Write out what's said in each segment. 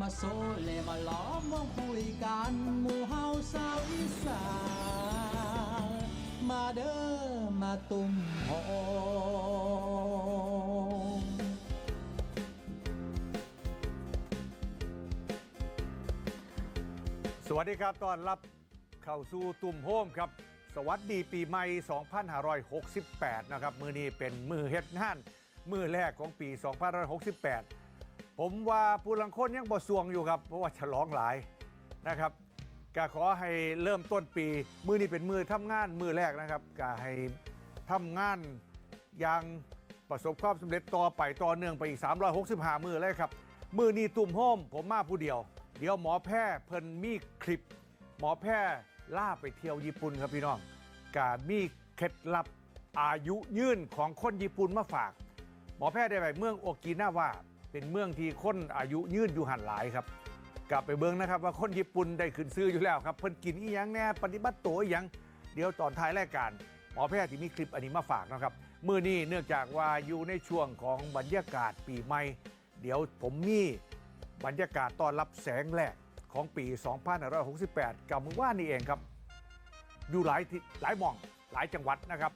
มาโซเลมาล้อมวงคุยกันหมู่เฮาสาวอีสานมาเด้อมาตุ่มโฮมสวัสดีครับตอนรับเข้าสู่ตุ่มโฮมครับ สวัสดีปีใหม่ 2568 นะครับ มือนี้เป็นมือเฮ็ดงาน มือแรกของปี 2568 ผมว่าผู้ลังคนยังบ่สวงอยู่ครับ เพราะว่าฉลองหลายนะครับก็ขอให้เริ่มต้นปี มือนี้เป็นมือทำงานมือแรกนะครับก็ให้ทำงานอย่างประสบความสำเร็จต่อไปต่อเนื่องไปอีก 365 มือเลยครับ มือนี้ตุ่มโฮมผมมาผู้เดียว เดี๋ยวหมอแพทย์เพิ่นมีคลิป หมอแพทย์ล่าไปเที่ยวญี่ปุ่นครับพี่น้องกามีเคล็ดลับอายุยืนของคนญี่ปุ่นมาฝาก หมอแพทย์ได้ไปเมืองโอกินาวา เป็นเมืองที่คนอายุยืนอยู่หันหลายครับ กลับไปเบิ่งนะครับ ว่าคนญี่ปุ่นได้ขึ้นซื้ออยู่แล้วครับเพิ่นกินอีหยังแน่ปฏิบัติตัวอีหยังเดี๋ยวตอนท้ายรายการหมอแพทย์ที่มีคลิปอันนี้มาฝากนะครับมื่อนี้เนื่องจากว่าอยู่ในช่วงของบรรยากาศปีใหม่ เดี๋ยวผมมีบรรยากาศต้อนรับแสงแรกของปี 2568 กับมือว่านี่เองครับ อยู่หลายหลายมองหลายจังหวัดนะครับ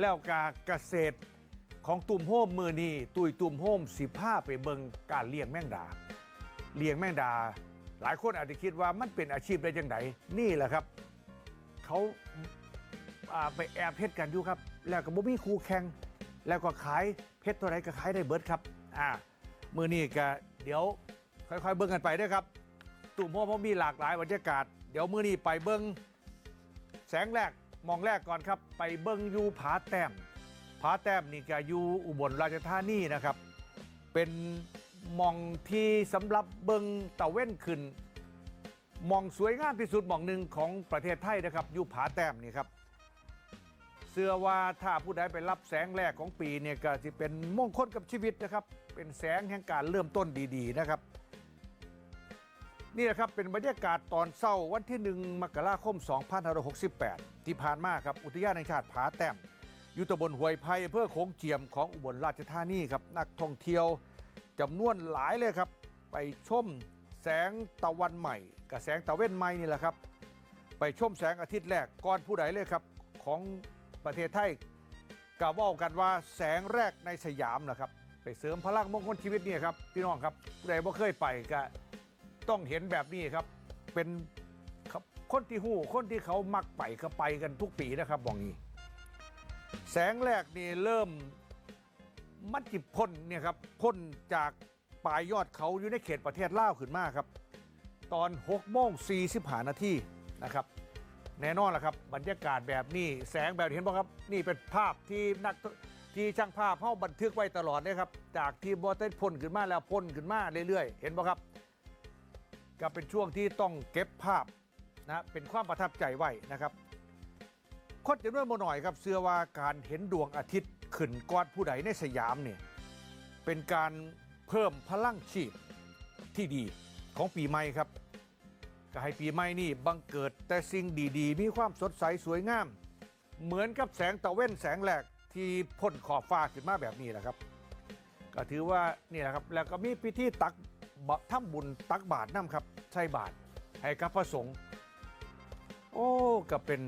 แล้วการเกษตร ของตุ่มโฮมมือนี้ตุยตุ่มโฮมสิผ้าไปเบิงการเลี้ยงแมงดา เลี้ยงแมงดา หลายคนอาจจะคิดว่ามันเป็นอาชีพได้จังไดนี่แหละครับ เขาาไปแอบเพชรกันอยู่ครับ แล้วก็บ่มีครูแข่งแล้วก็ขายเพชรตัวไหนก็ขายได้เบิร์ดครับอ่ามือนี้ก็เดี๋ยวค่อยๆ เบิ่งกันไปด้วยครับ ตุ่มโฮมเขามีหลากหลายบรรยากาศ เดี๋ยวมือนี้ไปเบิ่งแสงแรกมองแรกก่อนครับ ไปเบิ้งอยูผาแต้ม ผาแต้มนี่ก็อยู่อุบลราชธานีนะครับ เป็นมองที่สำหรับเบิงตะเว้นขึ้น มองสวยงามที่สุดมองหนึ่งของประเทศไทยนะครับอยู่ผาแต้มนี่ครับ เสื้อว่าถ้าผู้ใดไปรับแสงแรกของปีเนี่ยก็จะเป็นมงคลกับชีวิตนะครับ เป็นแสงแห่งการเริ่มต้นดีๆนะครับ นี่แหละครับเป็นบรรยากาศตอนเศร้าวันที่1มกราคม 2568 ที่ผ่านมาครับอุทยานแห่งชาติผาแต้ม อยู่ตำบลห้วยไผ่อำเภอโขงเจียมของอุบลราชธานีครับนักท่องเที่ยวจำนวนหลายเลยครับ ไปชมแสงตะวันใหม่ กับแสงตะเว้นใหม่นี่แหละครับ ไปชมแสงอาทิตย์แรกก่อนผู้ใดเลยครับของประเทศไทยกล่าวว่ากันว่าแสงแรกในสยามนะครับ ไปเสริมพลังมงคลชีวิตนี่ครับพี่น้องครับผู้ใดบ่เคยไปก็ต้องเห็นแบบนี้ครับเป็นครับคนที่หู้คนที่เขามักไปเขาไปกันทุกปีนะครับบอกนี้ แสงแรกนี่เริ่มมันจิพ่นเนี่ยครับพ่นจากปลายยอดเขาอยู่ในเขตประเทศลาวขึ้นมาครับ ตอน6โมง45นาทีนะครับ แน่นอนแหละครับ บรรยากาศแบบนี้แสงแบบเห็นป่ะครับ นี่เป็นภาพที่นักที่ช่างภาพเขาบันทึกไว้ตลอดนะครับ จากที่บอเต้นพ่นขึ้นมาแล้วพ่นขึ้นมาเรื่อยๆ เห็นป่ะครับ ก็เป็นช่วงที่ต้องเก็บภาพนะเป็นความประทับใจไว้นะครับ คนจำนวนบ่หน่อยครับเชื่อว่าการเห็นดวงอาทิตย์ขึ้นก้อนผู้ใดในสยามเนี่ยเป็นการเพิ่มพลังชีพที่ดีของปีใหม่ครับก็ให้ปีใหม่นี่บังเกิดแต่สิ่งดีๆ มีความสดใสสวยงาม เหมือนกับแสงตะเว้นแสงแหลกที่พ่นขอบฟ้าขึ้นมาแบบนี้แหละครับ ก็ถือว่านี่แหละครับแล้วก็มีพิธีตักบะทำบุญตักบาตรน้ำครับใช่บาตรให้กับพระสงฆ์โอ้ก็เป็น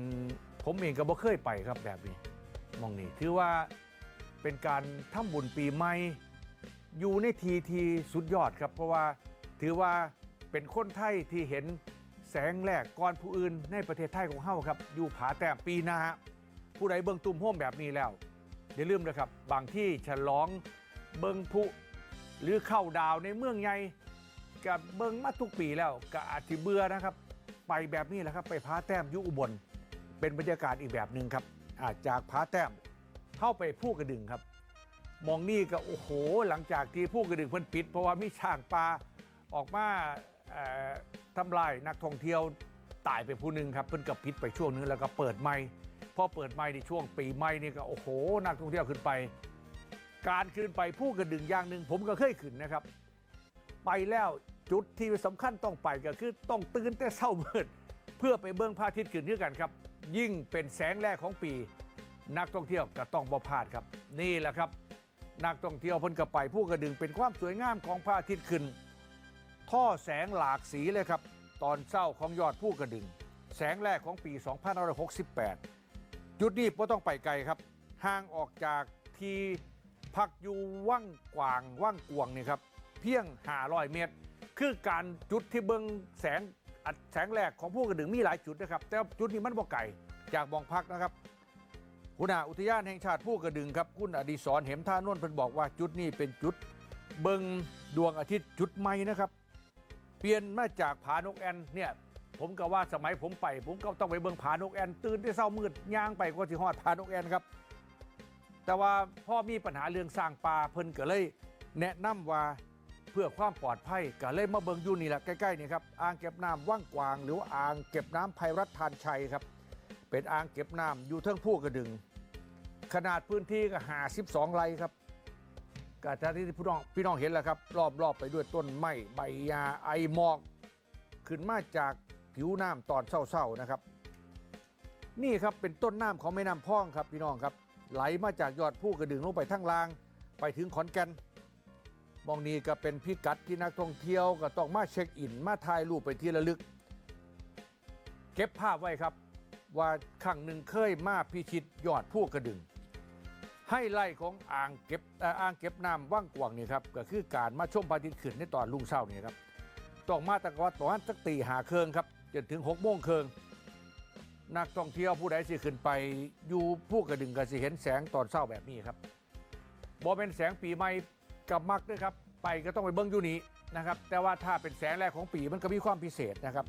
ผมเองก็บ่เคยไปครับแบบนี้มองนี่ถือว่าเป็นการทำบุญปีใหม่อยู่ในทีทีสุดยอดครับ เพราะว่าถือว่าเป็นคนไทยที่เห็นแสงแรกก่อนผู้อื่นในประเทศไทยของเฮาครับ อยู่ผาแต้มปีนาผู้ใดเบิ่งตุ่มโฮมแบบนี้แล้วอย่าลืมนะครับ บางที่ฉลองเบิ่งพลุหรือเข้าดาวในเมืองใหญ่กับเบิ่งมาทุกปีแล้วก็อาจจะเบื่อนะครับ ไปแบบนี้แหละครับ ไปพาแต้มยุอุบล เป็นบรรยากาศอีกแบบหนึ่งครับาจากพาแต้มเข้าไปผู้กระดึงครับ มองนี่ก็โอ้โห หลังจากที่ผู้กระดึงเพิ่นปิด เพราะว่ามีช่างปลาออกมาทำลายนักท่องเที่ยวตายไปผู้หนึ่งครับเพิ่นกับปิดไปช่วงนึงแล้วก็เปิดใหม่พอเปิดใหม่ในช่วงปีใหม่นี่ก็โอ้โห นักท่องเที่ยวขึ้นไป การขึ้นไปผู้กระดึงอย่างหนึ่งผมก็เคยขึ้นนะครับ ไปแล้วจุดที่สำคัญต้องไปก็คือต้องตื่นแต่เช้ามืดเพื่อไปเบื้องพระอาทิตย์ขึ้นด้วยกันครับ ยิ่งเป็นแสงแรกของปี นักท่องเที่ยวก็ต้องบ่พลาดครับ นี่แหละครับ นักท่องเที่ยวพ้นก็ไปผู้กระดึงเป็นความสวยงามของพระอาทิตย์ขึ้น ท่อแสงหลากสีเลยครับ ตอนเศร้าของยอดผู้กระดึง แสงแรกของปี 2568 จุดนี้ก็ต้องไปไกลครับ ห่างออกจากที่พักอยู่ว่างกวางว่างกวงนี่ครับ เพียง500เมตร คือการจุดที่เบิงแสง อัดแสงแรกของผู้กระดึงมีหลายจุดนะครับ แต่จุดนี้มันบ่ไกลจากบองพักนะครับหัวหน้าอุทยานแห่งชาติผู้กระดึงครับคุณอดิศรเหมท่านนท์เพิ่นบอกว่าจุดนี้เป็นจุด เบิงดวงอาทิตย์จุดใหม่นะครับ เปลี่ยนมาจากผานกแอนเนี่ยผมก็ว่าสมัยผมไป ผมก็ต้องไปเบิงผานกแอน ตื่นที่เช้ามืดย่างไปก็สิฮอดผานกแอนครับแต่ว่าพ่อมีปัญหาเรื่องสร้างปลาเพิ่นก็เลย แนะนำว่า เพื่อความปลอดภัยก็เลยมาเบิงอยู่นี่แหละใกล้ๆนี่ครับอ่างเก็บน้ำว่างกวาง หรือว่าอ่างเก็บน้ำไพรัตน์ทานชัยครับ เป็นอ่างเก็บน้ำอยู่เทิงผู้กระดึง ขนาดพื้นที่ก็หา12ไร่ครับก็ท่านที่พี่น้องพี่น้องเห็นแล้วครับ รอบๆไปด้วยต้นไม้ใบยาไอหมอก ขึ้นมาจากผิวน้ำตอนเศร้าๆนะครับ นี่ครับเป็นต้นน้ำของแม่น้ำพองครับพี่น้องครับ ไหลมาจากยอดผู้กระดึงลงไปทั้งลาง ไปถึงขอนแก่น มองนี้ก็เป็นพิกัดที่นักท่องเที่ยวก็ต้องมาเช็คอิน มาถ่ายรูปไปที่ระลึก เก็บภาพไว้ครับ ว่าครั้งหนึ่งเคยมาพิชิตยอดผู้กระดึง ให้ไล่ของอ่างเก็บอ่างเก็บน้ำว่างกวางนี่ครับก็คือการมาชมพระอาทิตย์ขึ้นในตอนรุ่งเช้านี่ครับต้องมาตะกอนประมาณสักตีหาเคืองครับจนถึงหกโมงเคืองนักท่องเที่ยวผู้ใดสิขึ้นไปอยู่ผู้กระดึงก็สิเห็นแสงตอนเช้าแบบนี้ครับบอเป็นแสงปีใหม่ กับมักด้วยครับ ไปก็ต้องไปเบิ้งอยู่นี้นะครับ แต่ว่าถ้าเป็นแสงแรกของปีมันก็มีความพิเศษนะครับ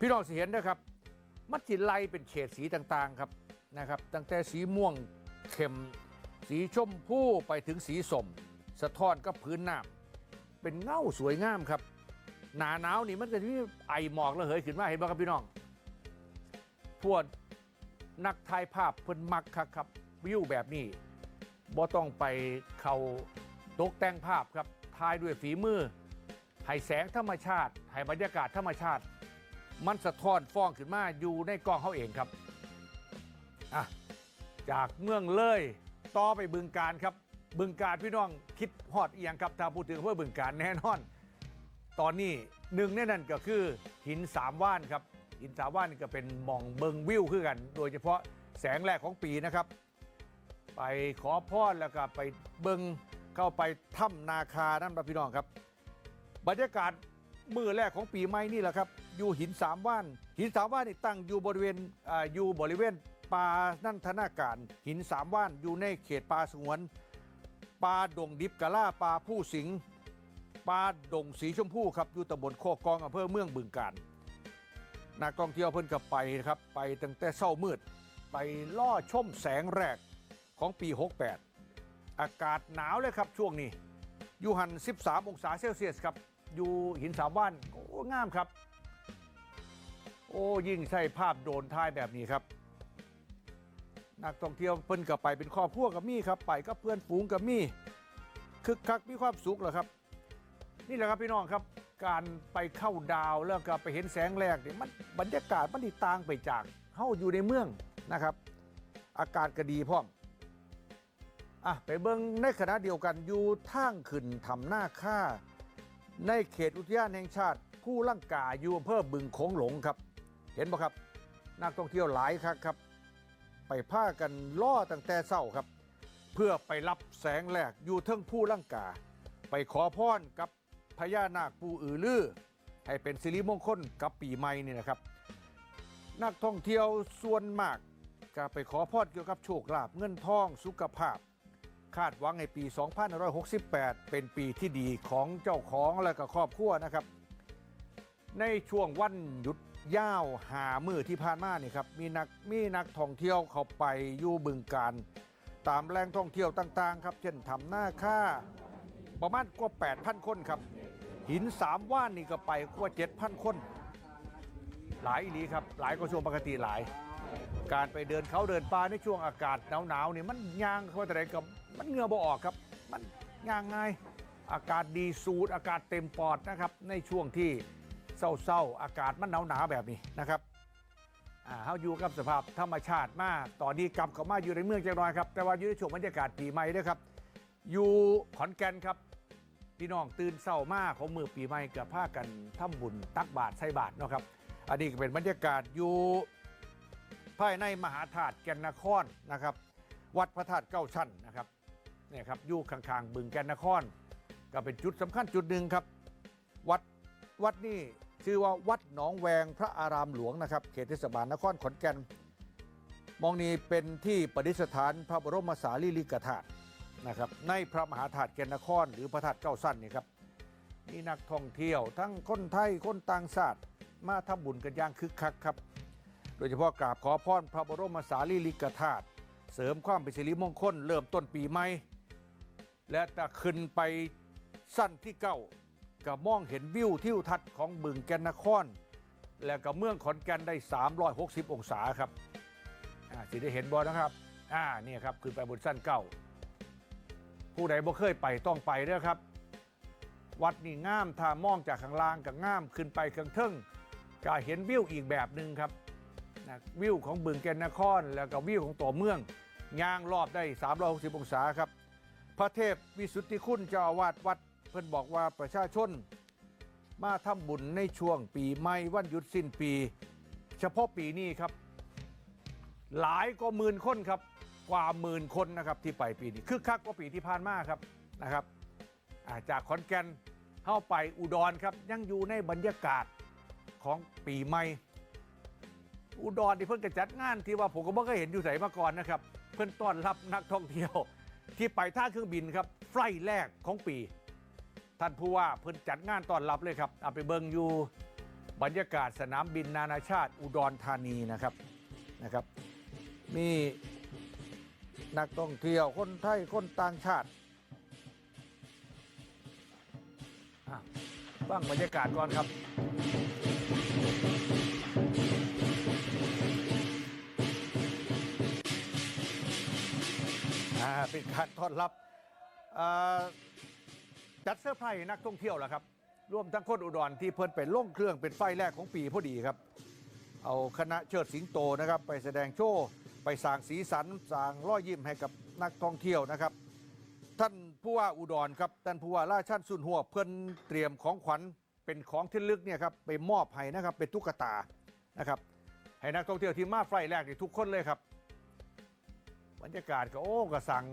พี่น้องสิเห็นนะครับ มัดจิไลเป็นเฉดสีต่างๆครับนะครับ ตั้งแต่สีม่วงเข้มสีชมพูไปถึงสีสม สะท้อนกับพื้นน้ำเป็นเงาสวยงามครับ หนาหนาวนี่มันก็จะมีไอหมอกระเหยขึ้นมาเห็นไหมครับพี่น้องพวกนักถ่ายภาพเพิ่นมักครับครับวิวแบบนี้บ่ต้องไปเขา ตกแต่งภาพครับถ่ายด้วยฝีมือ ให้แสงธรรมชาติ ให้บรรยากาศธรรมชาติ มันสะท้อนฟ้องขึ้นมาอยู่ในกล้องเขาเองครับอะจากเมืองเลยต่อไปบึงการครับ บึงการพี่น้องคิดฮอดเอียงครับถ้าพูดถึงเพื่อบึงการแน่นอน ตอนนี้หนึ่งในนั้นก็คือหินสามว่านครับ หินสามว่านนี่ก็เป็นหมองเบิงวิวคือกัน โดยเฉพาะแสงแรกของปีนะครับ ไปขอพรแล้วก็ไปเบิง เข้าไปถ้ำนาคานั่นพี่น้องครับ บรรยากาศมือแรกของปีใหม่นี่แหละครับ อยู่หินสามว่าน หินสามว่านนี่ตั้งอยู่บริเวณออยู่บริเวณป่านั่นทนาการ หินสามว่านอยู่ในเขตป่าสงวนป่าดงดิบกะล่าป่าผู้สิงป่าดงสีชมพูครับอยู่ตำบลโคกองอำเภอเมืองบึงการนักท่องเที่ยวเพิ่นกับไปนะครับ ไปตั้งแต่เช้ามืด ไปล่อชมแสงแรกของปี 68 อากาศหนาวเลยครับช่วงนี้อยู่หัน 13 องศาเซลเซียสครับ อยู่หินสามว่านโอ้งามครับ โอ้ยิ่งใช่ภาพโดนถ่ายแบบนี้ครับ นักท่องเที่ยวเพิ่นกับไปเป็นครอบครัวกับมี่ครับไปกับเพื่อนฝูงกับมี่คึกคักมีความสุขเหรอครับ นี่แหละครับพี่น้องครับ การไปเข้าดาวแล้วก็ไปเห็นแสงแรกนี่มันบรรยากาศมันติต่างไปจากเฮาอยู่ในเมืองนะครับ อากาศก็ดีพร้อม อะไปเบิงในขณะเดียวกันอยู่ท่างขึ้นทำหน้าค่า ในเขตอุทยานแห่งชาติผู้ล่างกาอยู่อำเภอบึงโขงหลงครับ เห็นปะครับ นักท่องเที่ยวหลายครับครับ ไปพากันล่อตั้งแต่เศร้าครับ เพื่อไปรับแสงแรกอยู่เทิงผู้ล่างกา ไปขอพรกับพญานาคปูอือลือให้เป็นสิริมงคลกับปีใหม่นี่นะครับ นักท่องเที่ยวส่วนมากก็ไปขอพรเกี่ยวกับโชคลาภเงินทองสุขภาพ คาดหวังในปี 2568 เป็นปีที่ดีของเจ้าของและก็ครอบครัวนะครับ ในช่วงวันหยุดยาวหามือที่ผ่านมานี่ครับมีนักมีนักท่องเที่ยวเข้าไปอยู่บึงการ ตามแหล่งท่องเที่ยวต่างๆครับ เช่นทำหน้าค่าประมาณกว่า 8,000 คนครับ หินสามว่านนี่ก็ไปกว่า 7,000 คน หลายอีหลีครับ หลายกว่าช่วงปกติหลาย การไปเดินเขาเดินป่าในช่วงอากาศหนาวๆนี่มันยางเขาแต่ไหนกับมันเหงื่อบ่ออกครับ มันยางง่ายอากาศดีสูดอากาศเต็มปอดนะครับ ในช่วงที่เศร้าๆอากาศมันหนาวๆแบบนี้นะครับอ่าเขาอยู่กับสภาพธรรมชาติมาก ตอนนี้กลับเข้ามาอยู่ในเมืองจังน้อยครับ แต่ว่าอยู่ในช่วงบรรยากาศปีใหม่ด้วยครับ อยู่ขอนแก่นครับ พี่น้องตื่นเศร้ามากของมือปีใหม่กับผ้ากันทำบุญตักบาตรใส่บาตรเนาะครับ อันนี้ก็เป็นบรรยากาศอยู่ ภายในมหาธาตุแก่นนครนะครับ วัดพระธาตุเก้าชั้นนะครับเนี่ยครับอยู่ข้างๆบึงแก่นนคร ก็เป็นจุดสำคัญจุดหนึ่งครับ วัดวัดนี่ชื่อว่าวัดหนองแวงพระอารามหลวงนะครับ เขตเทศบาลนครขอนแก่น มองนี้เป็นที่ประดิษฐานพระบรมสารีริกธาตุนะครับในพระมหาธาตุแก่นนคร หรือพระธาตุเก้าสั้นนี่ครับมีนักท่องเที่ยวทั้งคนไทยคนต่างชาติมาทำบุญกันอย่างคึกคักครับ โดยเฉพาะกราบขอพรพระบรมสารีริกธาตุเสริมความเป็นสิริมงคลเริ่มต้นปีใหม่ และจะขึ้นไปสั้นที่เก้าก็มองเห็นวิวทิวทัศน์ของบึงแกนนคร และก็เมืองขอนแก่นได้ 360 องศาครับอ่าสิได้เห็นบอนะครับอ่านี่ครับขึ้นไปบนสั้นเก้าผู้ใดบ่เคยไปต้องไปเด้อครับ วัดนี่งามถ้ามองจากข้างล่างก็งามขึ้นไปข้างเทิงก็เห็นวิวอีกแบบหนึ่งครับ นะวิวของบึงแก่นนคร แล้วก็วิวของตัวเมืองย่างรอบได้ 360 องศาครับ พระเทพวิสุทธิคุณเจ้าอาวาสวัด เพิ่นบอกว่าประชาชน มาทำบุญในช่วงปีใหม่วันหยุดสิ้นปี เฉพาะปีนี้ครับ หลายก็หมื่นคนครับกว่าหมื่นคนนะครับที่ไปปีนี้คึกคักกว่าปีที่ผ่านมาครับนะครับาจากขอนแก่นเข้าไปอุดรครับยังอยู่ในบรรยากาศของปีใหม่ อุดรที่เพิ่นกระจัดงานที่ว่าผมก็ไม่เคยเห็นอยู่ไหนมาก่อนนะครับ เพื่อนต้อนรับนักท่องเที่ยว ที่ไปท่าเครื่องบินครับไฟล์แรกของปี ท่านผู้ว่าเพิ่นจัดงานต้อนรับเลยครับเอาไปเบิงอยู่บรรยากาศสนามบินนานาชาติอุดรธานีนะครับนะครับ มีนักท่องเที่ยวคนไทยคนต่างชาติอะบ้างบรรยากาศก่อนครับ อ่าเป็นการต้อนรับอ่าจัดเสื้อร์ไพรส์นักท่องเที่ยวแหละครับรวมทั้งคนอุดรที่เพิ่นไปล่งเครื่องเป็นไฟแรกของปีพอดีครับ เอาคณะเชิดสิงโตนะครับ ไปแสดงโชว์ไปสร้างสีสันสร้างรอยยิ้มให้กับนักท่องเที่ยวนะครับ ท่านผู้ว่าอุดรครับท่านผู้ว่าราชันสุนหัวเพิ่นเตรียมของขวัญเป็นของที่ลึกเนี่ยครับไปมอบให้นะครับเป็นตุ๊กตานะครับให้นักท่องเที่ยวที่มาไฟล์แรกนี่ทุกคนเลยครับ บรรยากาศก็โอ้ก็สั่ง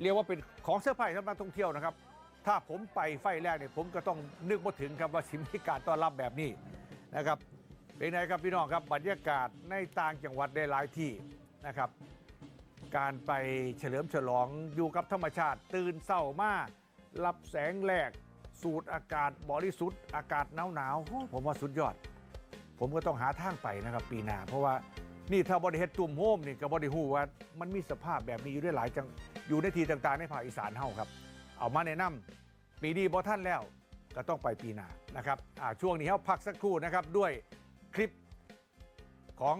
เรียกว่าเป็นของเสื้อผ้าสำหรับท่องเที่ยวนะครับ ถ้าผมไปไฟแรกเนี่ยผมก็ต้องนึกมาถึงครับว่าสิมีการต้อนรับแบบนี้นะครับเป็นไงครับพี่น้องครับบรรยากาศในต่างจังหวัดได้หลายที่นะครับ การไปเฉลิมฉลองอยู่กับธรรมชาติ ตื่นเศร้ามารับแสงแรก สูดอากาศบริสุทธิ์อากาศหนาวหนาวๆผมว่าสุดยอด ผมก็ต้องหาทางไปนะครับปีหน้าเพราะว่า นี่ถ้าบริเฮ็ดตุ่มโฮมนี่กับบริหูว่า มันมีสภาพแบบนี้อยู่ได้หลายจังอยู่ในทีต่างๆในภาคอีสานเฮาครับ เอามาแนะนำปีนี้บอท่านแล้วก็ต้องไปปีหน้านะครับช่วงนี้เขาพักสักครู่นะครับด้วยคลิปของ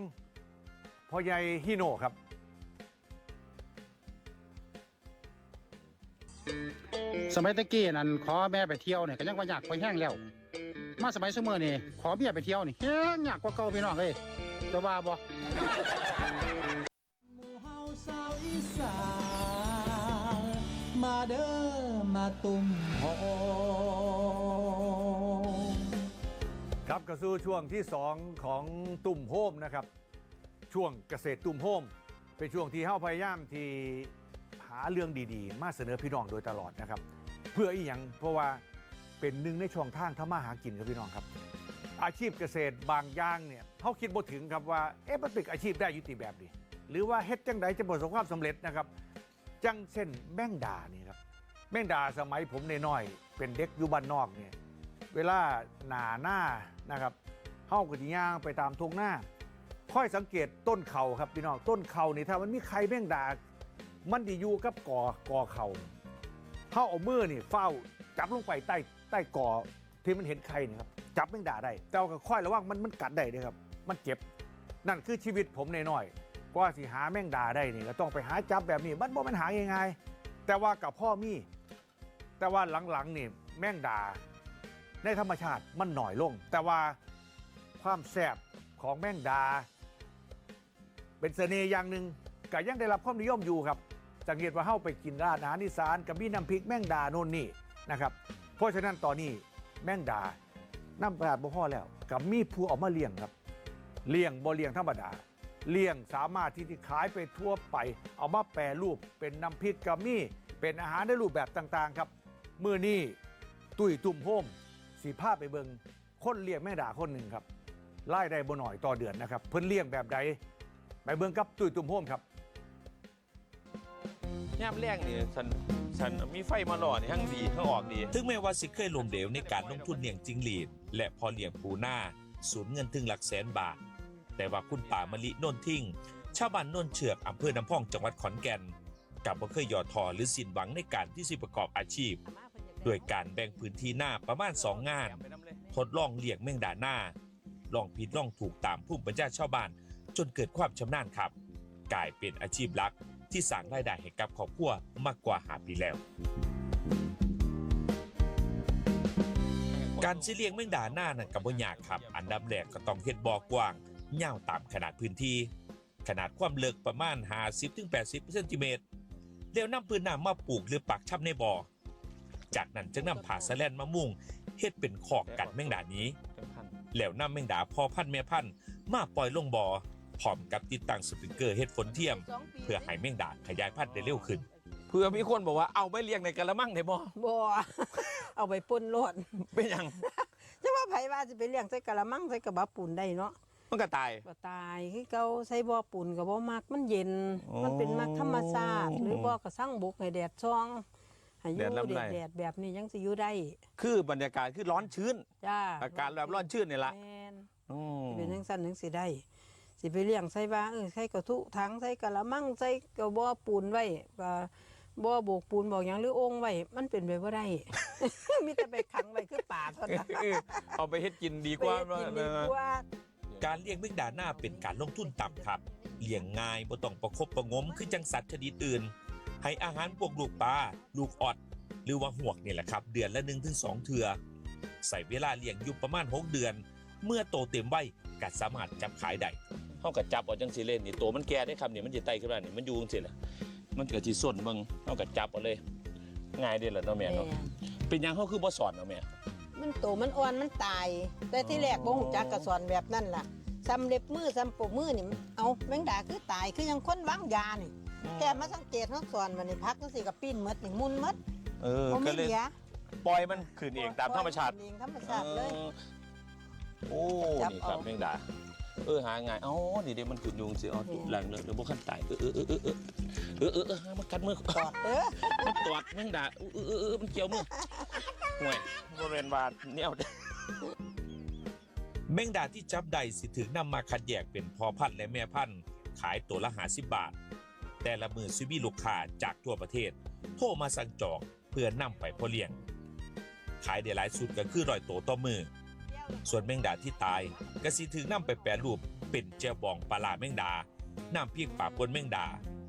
พ่อใหญ่ฮิโน่ครับสมัยตะกี้นั่นขอแม่ไปเที่ยวเนี่ยก็ยังว่าอยากไปแห้งแล้ว มาสมัยสมัยนี่ขอเมียไปเที่ยวนี่แห้งอยากกว่าเก่าพี่น้องเอ้ย จะว่าบ่หมู่เฮาเด้อมาตุ่มโฮมครับกระสู่ช่วงที่ 2 ของตุ่มโฮมนะครับ ช่วงเกษตรตุ่มโฮม เป็นช่วงที่เฮาพยายามที่หาเรื่องดีๆ มาเสนอพี่น้องโดยตลอดนะครับ เพื่ออีหยังเพราะว่าเป็นหนึ่งในช่องทางทำมาหากินครับพี่น้องครับ อาชีพเกษตรบางอย่างเนี่ยเขาคิดบ่ถึงครับว่าเอ๊ะมันเป็นอาชีพได้ยุติแบบนี้หรือว่าเฮ็ดจังใดจะประสบความสำเร็จนะครับ จังเช่นแม่งดานี่ครับแม่งดาสมัยผมน้อย เป็นเด็กอยู่บ้านนอกเนี่ยเวลาหนาหน้านะครับเฮาก็สิย่างไปตามทุ่งหน้า ค่อยสังเกตต้นเขาครับพี่น้องต้นเขานี่ถ้ามันมีใครแม่งดา มันดีอยู่กับก่อก่อเขาเฮาเอามือนี่เฝ้าจับลงไปใต้ใต้ก่อที่มันเห็นใครนี่ครับ จับแม่งดาได้ แต่ว่าก็ค่อยระวังมันมันกัดได้เด้อครับ มันเจ็บ นั่นคือชีวิตผมน้อยกว่าสิหาแม่งดาได้นี่ก็ต้องไปหาจับแบบนี้มันบ่มันหาง่ายๆแต่ว่ากับพ่อมี แต่ว่าหลังๆนี่แม่งดาในธรรมชาติมันหน่อยลง แต่ว่าความแสบของแมงดา เป็นเสน่ห์อย่างหนึ่งก็ยังได้รับความนิยมอยู่ครับสังเกตว่าเข้าไปกินร้านอาหารอีสานกับมีน้ำพริกแมงดาโน่นนี่นะครับ เพราะฉะนั้นตอนนี้แม่งดา น้ำปลาบ่พอแล้วกับมีผู้เอามาเลี้ยงครับ เลี้ยงบ่เลี้ยงธรรมดา เลี้ยงสามารถที่จะขายไปทั่วไป เอามาแปรรูปเป็นน้ำพริกกะมี่เป็นอาหารในรูปแบบต่างๆครับมือนี้ตุ้ยตุ่มโฮมสีผ้าไปเบิงคนเลี้ยงแม่ดาคนหนึ่งครับไล่ได้บ่หน่อยต่อเดือนนะครับ เพิ่นเลี้ยงแบบใดไปเบิงกับตุ้ยตุ่มโฮมครับย่ามแรงนี่ฉันฉันมีไฟมาหล่อนี่ทั้งดีทั้งออกดี ถึงแม้ว่าสิเคยล้มเหลวในการลงทุนเลี้ยงจิงหรีด และพอเลี้ยงปูหน้าสูญเงินถึงหลักแสนบาท แต่ว่าคุณป่ามะลิโนนทิ้ง ชาวบ้านโนนเชือกอำเภอน้ำพองจังหวัดขอนแก่นกลับบ่เคยย่อท้อหรือสิ้นหวังในการที่สิประกอบอาชีพด้วยการแบ่งพื้นที่หน้าประมาณ 2 งาน ทดลองเลี้ยงแมงดาหน้า ลองผิดลองถูกตามผู้บัญชาชาวบ้าน จนเกิดความชำนาญครับ กลายเป็นอาชีพหลักที่สร้างรายได้ให้กับครอบครัวมากกว่าหาปีแล้ว การสิเลี้ยงแมงดาหน้านั่นก็บ่ยากครับ อันดับแรกก็ต้องเฮ็ดบ่อกว้างยาวตามขนาดพื้นที่ ขนาดความลึกประมาณ 50-80เซนติเมตรแล้วนำพื้นน้ำมาปลูกหรือปักชับในบ่อ จากนั้นจึงนำผ่าสะแลนมามุ่งเฮ็ดเป็นขอกกันแมงดานี้ แล้วนำแมงดาพอพันธุ์แม่พันธุ์มาปล่อยลงบ่อพร้อมกับติดตั้งสปริงเกอร์เฮ็ดฝนเทียม เพื่อให้แมงดาขยายพันธุ์ได้เร็วขึ้น เพื่อมีคนบอกว่าเอาไปเลี้ยงในกระมังได้บ่บ่ เอาไปป่นโลด เป็นหยังจะว่าไผว่าสิไปเลี้ยงใส่กะละมังใส่กระบะปูนได้เนาะมันก็ตาย บ่ตายคือเก่าใส่บ่อปูนก็บ่มักมันเย็น อ๋อมันเป็นมักธรรมชาติหรือบ่ก็สร้างบุกให้แดดช่องให้อยู่แดดลำไร แดดๆแบบนี้ยังสิอยู่ได้คือบรรยากาศคือร้อนชื้น จ้าอาการแบบร้อนชื้นนี่ล่ะแม่น อืม สิเป็นจังซั่นจังสิได้ สิไปเลี้ยงใส่ว่าเออใส่กระทุถังใส่กะละมังใส่กระบ่อปูนไว้ก็ บ่โบกปูนบอกหยังหรือโองไว้มันเป็นไปบ่ได้ มีแต่ไปขังไว้คือป่าเท่านั้นเออเอาไปเฮ็ดกินดีไปกว่าเฮ็ดกินดีกว่า การเลี้ยงแมงดาหน้าเป็นการลงทุนต่ำครับเลี้ยงง่ายบ่ต้องประคบประหงมคือจังสัตว์ชนิดอื่น ให้อาหารพวกลูกปลาลูกออด หรือว่าหวกนี่แหละครับ เดือนละ1-2ถึง2เทือใส่เวลาเลี้ยงอยู่ประมาณ 6 เดือน เมื่อโตเต็มวัยก็สามารถจับขายได้เฮาก็จับเอาจังสิเล่นนี่ตัวมันแก่ได้ครับนี่มันสิไต่ขึ้นมานี่มันอยู่จังซี่ล่ะ มันก็สิส้นเบิ่งเฮาก็จับเอาเลย ง่ายเด้ล่ะเนาะแม่เนาะเป็นหยังเฮาคือบ่สอนเนาะแม่ มันโตมันอ่อนมันตาย แต่ที่แรกบ่ฮู้จักกระสอนแบบนั้นล่ะซ้ำเล็บมือซ้ำปกมือนี่มันเอาแมงดาคือตายคือยังคนวางยานี่แค่มาสังเกตเขาสอนมันนี่พักจังซี่ก็ปิ้นหมดนี่มุนหมดเออบ่ก็มีเลยเหลือปล่อยมันขึ้นเองตามธรรมชาติเองธรรมชาติเลยออโอ้ จับนี่ครับเอา แมงดา เออหาไงอ๋อนี่เดี๋ยวมันขุดนยุงสิอ๋อหลังเนอะเดี๋ยวบุกขั้นตายเออเออเออเออเออเออเออมันกัดมือตอดเออมันตอดมึงด่าเออเออเออมันเกี่ยวมือห่วยบริเวณบาดเนี่ยแมงดาที่จับได้สิถึงนำมาคัดแยกเป็นพ่อพันธุ์และแม่พันธุ์ขายตัวละหาสิบบาท แต่ละมือซีบีลูกค้าจากทั่วประเทศ โทรมาสั่งจองเพื่อนำไปพ่อเลี้ยง ขายได้หลายสุดก็คือรอยโตต่อมือ ส่วนแมงดาที่ตายก็สิถึงนำไปแปรรูปเป็นเจลบองปลาร้าแมงดา น้ำพริกป่าปนแมงดา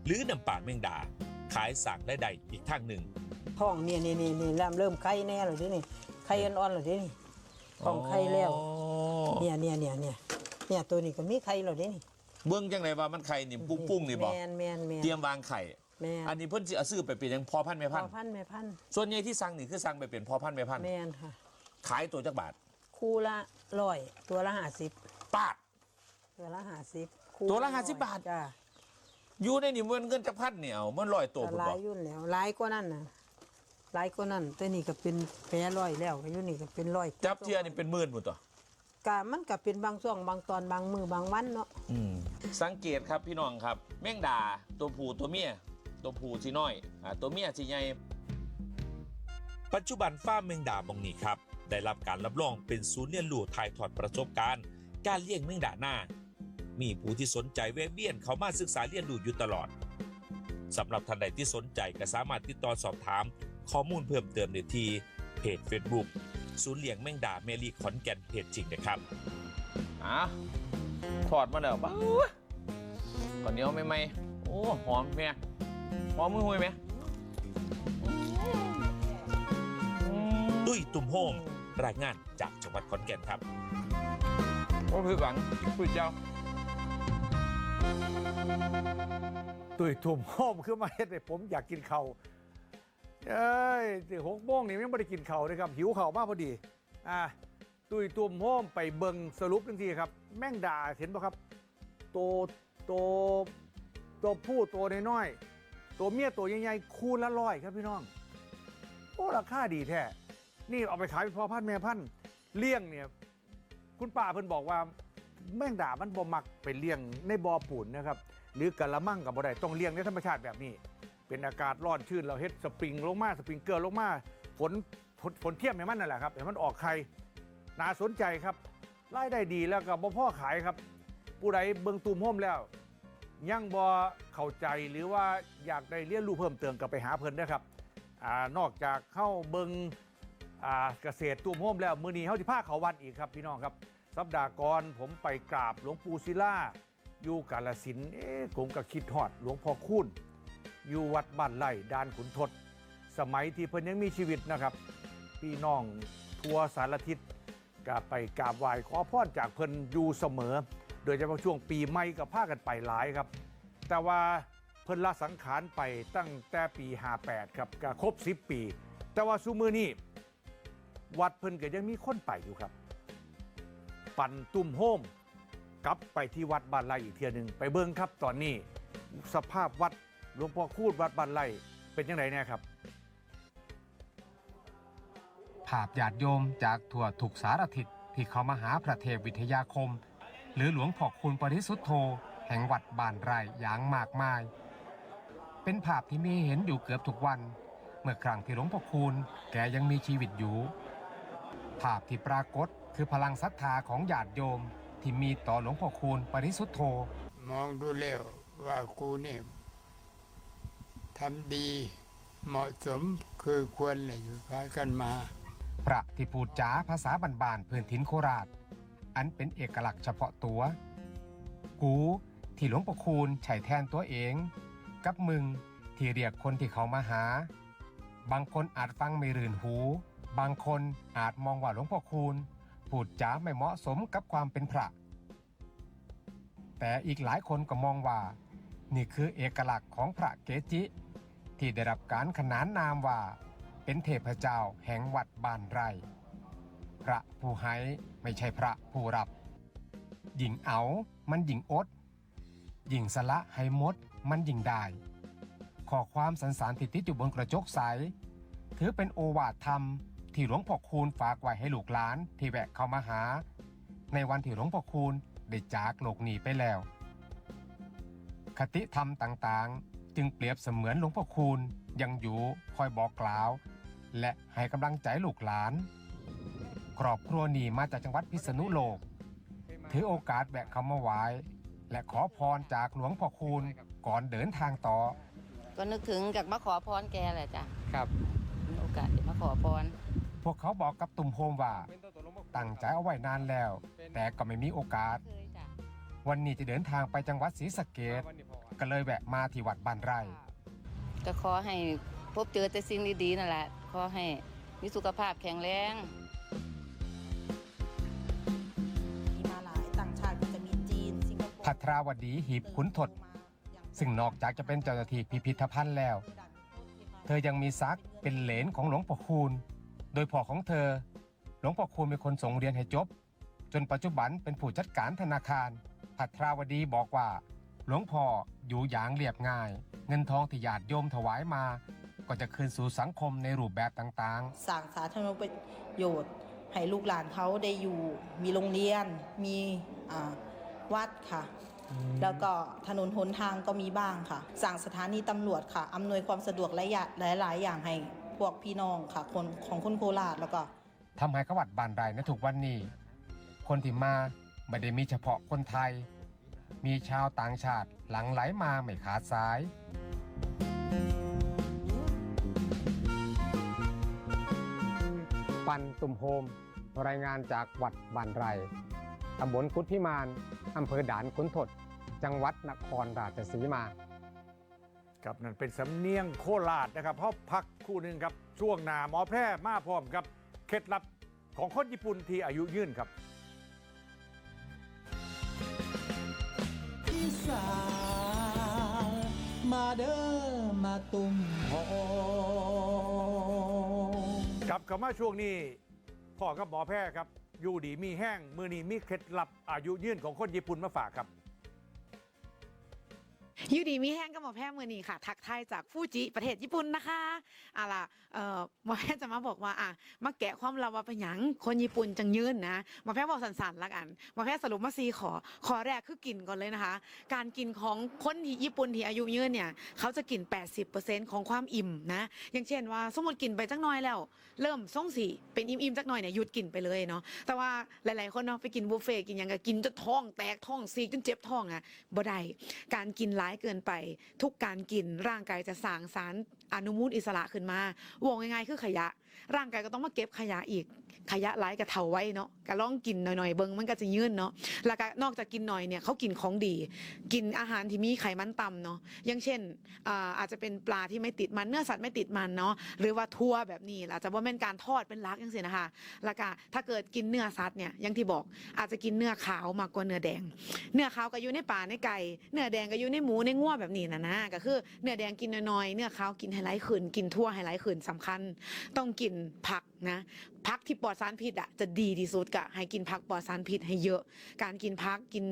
หรือน้ำป่าแมงดา ขายสั่งได้ใดอีกทางหนึ่งท้องนี่นี่นี่นี่เริ่มเริ่มไข่แน่แล้วเด้นี่ไข่อ่อนๆแล้วเด้นี่ท้องไข่แล้วเนี่ยเนี่ยเนี่ยเนี่ยเนี่ยตัวนี้ก็มีไข่แล้วเด้นี่เบื้องจังไรว่ามันไข่นี่ปุ้งปุ้งๆนี่บอกแมนแมนแมนเตรียมวางไข่แมนอันนี้เพิ่นสิเอาซื้อไปเป็นหยังพอพันธุ์แม่พพัอนธุ์พันธุ์แม่พันธุ์ส่วนใหญ่ที่สั่งนี่คือสั่งไปเป็นพอพันธุ์แม่พันธุ์แมนค่ะ ขายตัวจักบาท คู่ละร้อยตัวละห้าสิบปาด ตัวละห้าสิบตัวละ50บาท จ้าอยู่ในนี่มันเงินจักพันเนี่ยเอามันลอยตัวแต่พุ่นหลาบอยกอยุ่นแล้วหลายกว่านั้นน่ะหลายกว่านั้นแต่นี่ก็เป็นแปรร้อยแล้วก็อยู่นี่ก็เป็นร้อยจับเทียนี่เป็นหมื่นพุ่นตัว กะมันก็เป็นบางช่วงบางตอนบางมือบางวันเนาะสังเกตครับพี่น้องครับ แมงดาตัวผู้ตัวเมียตัวผู้สิน้อยอ่าตัวเมียสิใหญ่ ปัจจุบันฟาร์มแมงดาบองนี้ครับ ได้รับการรับรองเป็นศูนย์เรียนรู้ถ่ายทอดประสบการณ์ การเลี้ยงแมงดาหน้า มีผู้ที่สนใจแวะเวียนเขามาศึกษาเรียนรู้อยู่ตลอดสำหรับท่านใดที่สนใจก็สามารถติดต่อสอบถาม ข้อมูลเพิ่มเติมได้ที่เพจ Facebook ศูนย์เลี้ยงแมงดาเมลีขอนแก่นเพจจริงนะครับอะถอดมาแล้วบ้าก่อนเหนียวไหมไหมโอ้หอมแม่หอมมือหุยไหมอืมตุ้ยตุ่มโฮม รายงานจากจังหวัดขอนแก่นครับโอ้พี่หวังพี่เจ้าตุยทุ่มโฮมคือมาเฮ็ดให้ผมอยากกินเขาเอ้ยสิหกโมงนี่ยังไม่ได้กินเข้าเลยครับ หิวเข้ามากพอดี อะตุยตุ่มโฮมไปเบิงสรุปทังทีครับ แม่งด่าเห็นปะครับ โตโตตัวผู้ตัวน้อยๆตัวเมียตัวใหญ่ๆคูณละร้อยครับพี่น้อง โอ้ราคาดีแท้ นี่เอาไปขายเป็นพ่อพันธุ์แม่พันธุ์เลี้ยงเนี่ย คุณป้าเพิ่นบอกว่าแม่งด่ามันบ่มักไปเลี้ยงในบ่อปูนนะครับ หรือกะละมังกับบ่ได้ต้องเลี้ยงในธรรมชาติแบบนี้ เป็นอากาศร้อนชื้นเราเฮ็ดสปริงลงมาสปริงเกอร์ลงมาฝนฝนฝนเทียมให้มันนั่นแหละครับให้มันออกไข่น่าสนใจครับรายได้ดีแล้วก็บ่พ่อขายครับ ผู้ใดเบิ่งตูมโฮมแล้วยังบ่เข้าใจหรือว่าอยากได้เรียนรู้เพิ่มเติมก็ไปหาเพิ่นนะครับอานอกจากเข้าเบิง อ่าเกษตรตูมโฮมแล้วมือนีเฮาสิพาคเขาวัดอีกครับพี่น้องครับ สัปดาห์ก่อนผมไปกราบหลวงปู่ศิลาอยู่กาลสินเอ๊ะผมก็คิดฮอดหลวงพ่อคูณอยู่วัดบ้านไร่ดานขุนทด สมัยที่เพิ่นยังมีชีวิตนะครับ พี่น้องทัวสารทิศก็ไปกราบไหว้ขอพรจากเพิ่นอยู่เสมอ โดยเฉพาะช่วงปีใหม่ก็พาคกันไปหลายครับ แต่ว่าเพิ่นละสังขารไปตั้งแต่ปี 58 ครับก็ครบ 10 ปี แต่ว่าซุมือนี้ วัดเพิ่นก็ยังมีคนไปอยู่ครับ ปั่นตุ่มโฮมกลับไปที่วัดบ้านไร่อีกเทียหนึ่งไปเบิ่งครับตอนนี้สภาพวัดหลวงพ่อคูดวัดบ้านไร่เป็นยังไงแน่ครับภาพญาติโยมจากทั่วทุกสารทิศที่เขามาหาพระเทพวิทยาคม หรือหลวงพ่อคุณปริสุทธโธ แห่งวัดบ้านไร่อย่างมากมาย เป็นภาพที่มีเห็นอยู่เกือบทุกวัน เมื่อครั้งที่หลวงพ่อคูณแกยังมีชีวิตอยู่ ภาพที่ปรากฏคือพลังศรัทธาของญาติโยม ที่มีต่อหลวงพ่อคูณปริสุทธโธ มองดูแล้วว่ากูเนี่ยทำดีเหมาะสมคือควรเลยพากันมา พระที่พูดจาภาษาบานๆพื้นถิ่นโคราช อันเป็นเอกลักษณ์เฉพาะตัว กูที่หลวงปู่คูณใช้แทนตัวเอง กับมึงที่เรียกคนที่เขามาหา บางคนอาจฟังไม่รื่นหู บางคนอาจมองว่าหลวงพ่อคูณพูดจาไม่เหมาะสมกับความเป็นพระ แต่อีกหลายคนก็มองว่า นี่คือเอกลักษณ์ของพระเกจิ ที่ได้รับการขนานนามว่าเป็นเทพเจ้าแห่งวัดบ้านไร่ พระผู้ให้ไม่ใช่พระผู้รับหญิงเอา มันหญิงอดหญิงสละให้มด มันหญิงได้ ขอความสันสานติดติดอยู่บนกระจกใส ถือเป็นโอวาทธรรม ที่หลวงพ่อคูณฝากไว้ให้ลูกหลานที่แวะเข้ามาหา ในวันที่หลวงพ่อคูณได้จากโลกนี้ไปแล้ว คติธรรมต่างๆ จึงเปรียบเสมือนหลวงพ่อคูณยังอยู่คอยบอกกล่าว และให้กำลังใจลูกหลานครอบครัวนี้มาจากจังหวัดพิษณุโลก ถือโอกาสแวะเข้ามาไหว้และขอพรจากหลวงพ่อคูณก่อนเดินทางต่อ ก็นึกถึงจากมาขอพรแกแหละจ้ะครับมีโอกาสได้มาขอพรพ วกเขาบอกกับตุ่มโฮมว่า ตั้งใจเอาไว้นานแล้ว แต่ก็ไม่มีโอกาส เคยจ้ะวันนี้จะเดินทางไปจังหวัดศรีสะเกดก็เลยแวะมาที่วัดบ้านไร่ ก็ขอให้พบเจอแต่สิ่งดีๆนั่นแหละ ขอให้มีสุขภาพแข็งแรง มีมาหลายต่างชาติก็จะมีจีน สิงคโปร์พัทราวดีหีบขุนทด ซึ่งนอกจากจะเป็นเจ้าหน้าที่พิพิธภัณฑ์แล้ว เธอยังมีซักดิ์เป็นเหลนของหลวงพ่อคูณ โดยพ่อของเธอ หลวงพ่อคูณเป็นคนส่งเรียนให้จบ จนปัจจุบันเป็นผู้จัดการธนาคารพัทราวดีบอกว่า หลวงพ่ออยู่อย่างเรียบง่าย เงินทองที่ญาติโยมถวายมา ก็จะคืนสู่สังคมในรูปแบบต่างๆ สร้างสาธารณประโยชน์ ให้ลูกหลานเขาได้อยู่ มีโรงเรียน มีอ่าวัดค่ะ แล้วก็ถนนหนทางก็มีบ้างค่ะ สั่งสถานีตำรวจค่ะ อำนวยความสะดวกหลายอย่างหลายๆอย่างให้ พวกพี่น้องค่ะ คนของคนโคราชแล้วก็ทำให้ขวัดบานไรในทุกวันนี้ คนที่มาไม่ได้มีเฉพาะคนไทย มีชาวต่างชาติหลั่งไหลมาไม่ขาดสาย ปันตุ่มโฮม รายงานจากวัดบานไรตำบลกุดพิมานอำเภอด่านขุนทด จังหวัดนครราชสีมา ครับนั่นเป็นสำเนียงโคราชนะครับเขาพักครู่หนึ่งครับช่วงหนาหมอแพร่มาพร้อมกับเคล็ดลับของคนญี่ปุ่นที่อายุยืนครับอีสานมาเด้อมาตุ่มโฮเข้ามาช่วงนี้พ่อกับหมอแพทย์ครับอยู่ดีมีแห้งมือนี้มีเคล็ดลับอายุยืนของคนญี่ปุ่นมาฝากครับอ ยูดีมีแห้งก็หมอแพทย์มือนี้ค่ะ ทักทายจากฟูจิประเทศญี่ปุ่นนะคะอะล่ะเอ่อหมอแพทย์จะมาบอกว่าอะมาแกะความลับว่าเป็นหยังคนญี่ปุ่นจังยืนนะหมอแพทย์บอกสันๆละกันหมอแพทย์สรุปมาซีขอขอแรกคือกินก่อนเลยนะคะ การกินของคนที่ญี่ปุ่นที่อายุยืนเนี่ยเขาจะกิน 80%ของความอิ่มนะอย่างเช่นว่าสมมติกินไปจักน้อยแล้ว เริ่มส่งสีเป็นอิ่มๆจักหน่อยเนี่ยหยุดกินไปเลยเนาะแต่ว่าหลายๆคนเนาะไปกินบุฟเฟ่กินยังก็กินจนท้องแตกท้องซีจนเจ็บท้องอะบ่ได้การกินร้ายเกินไป ทุกการกินร่างกายจะสร้างสารอนุมูลอิสระขึ้นมาวงง่ายๆคือขยะ ร่างกายก็ต้องมาเก็บขยะอีก ขยะร้ายกับเถาไว้เนาะก็ลองกินหน่อยๆเบิ้งมันก็จะยืนเนาะแล้วก็นอกจากกินหน่อยเนี่ยเขากินของดี กินอาหารที่มีไขมันต่ำเนาะอย่างเช่นอาอาจจะเป็นปลาที่ไม่ติดมันเนื้อสัตว์ไม่ติดมันเนาะหรือว่าทั่วแบบนี้อาจจะว่าเป็นการทอดเป็นลักอย่างเสียนะคะแล้วก็ถ้าเกิดกินเนื้อสัตว์เนี่ยอย่างที่บอกอาจจะกินเนื้อขาวมากกว่าเนื้อแดง เนื้อขาวก็อยู่ในป่าในไก่เนื้อแดงก็อยู่ในหมูในงัวแบบนี้นะนะก็คือเนื้อแดงกินน้อยๆเนื้อขาวกินไฮไลท์ขืนกินทั่วไฮไลท์ขืนสำคัญต้องกินผักนะผักที่ปลอดสารพิษอะจะดีที่สุดกะให้กินผักปลอดสารพิษให้เยอะ การกินผักกิน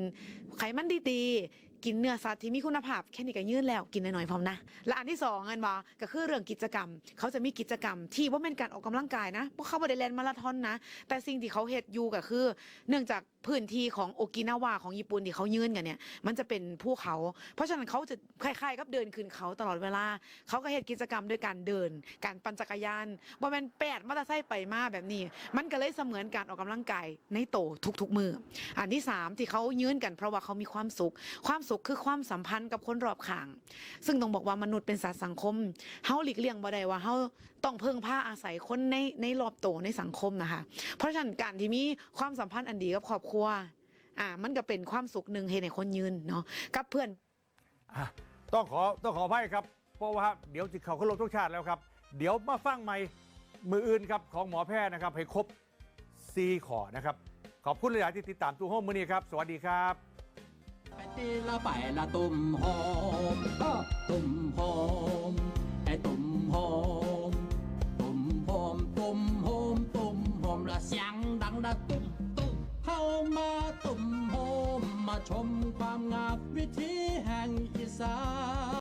ไขมันดีๆ กินเนื้อสัตว์ที่มีคุณภาพแค่นี้ก็ยืนแล้วกินน้อยๆพร้อมนะและอันที่สองเงินบอก็คือเรื่องกิจกรรม เขาจะมีกิจกรรม ที่ว่าเป็นการออกกำลังกายนะพวกเขาบริเลนมาราธอนนะ แต่สิ่งที่เขาเฮ็ดอยู่ก็คือ เนื่องจากพื้นที่ของโอกินาวาของญี่ปุ่นที่เขายืนกันเนี่ยมันจะเป็นภูเขา เพราะฉะนั้นเขาจะคล้ายๆกับเดินขึ้นเขาตลอดเวลา เขาก็เฮ็ดกิจกรรมด้วยการเดิน การปั่นจักรยานบ่แม่นแปดมอเตอร์ไซค์ไปมาแบบนี้ มันก็เลยเสมือนการออกกำลังกายในโตทุกๆมืออันที่สามที่เขายืนกันเพราะว่าเขามีความสุขความสุขคือความสัมพันธ์กับคนรอบข้าง ซึ่งต้องบอกว่ามนุษย์เป็นสัตว์สังคมเฮาหลีกเลี่ยงบ่ได้ว่าเฮาต้องเพึ่งพาอาศัยคนในในรอบโตในสังคมนะคะ เพราะฉะนั้นการที่มีความสัมพันธ์อันดีกับครอบครัวอ่ามันก็เป็นความสุขหนึ่งให้ในคนยืนเนาะกับเพื่อนอะต้องขอต้องขออภัยครับ เพราะว่าเดี๋ยวจิเขาเคารพทุกชาติแล้วครับ เดี๋ยวมาฟังใหม่มืออื่นครับของหมอแพทย์นะครับให้ครบซีขอนะครับ ขอบคุณหลายๆที่ติดตามตู้ห้องมือนี้ครับ สวัสดีครับ ไปตีละไปละตุ่มหอมตุ่มหอมไอ้ตุ่มหอมตุ่มหอมตุ่มหอมตุ่มหอมละเสียงดังละตุ่มตุ่มเข้ามาตุ่มหอมมาชมความงามวิถีแห่งอีสาน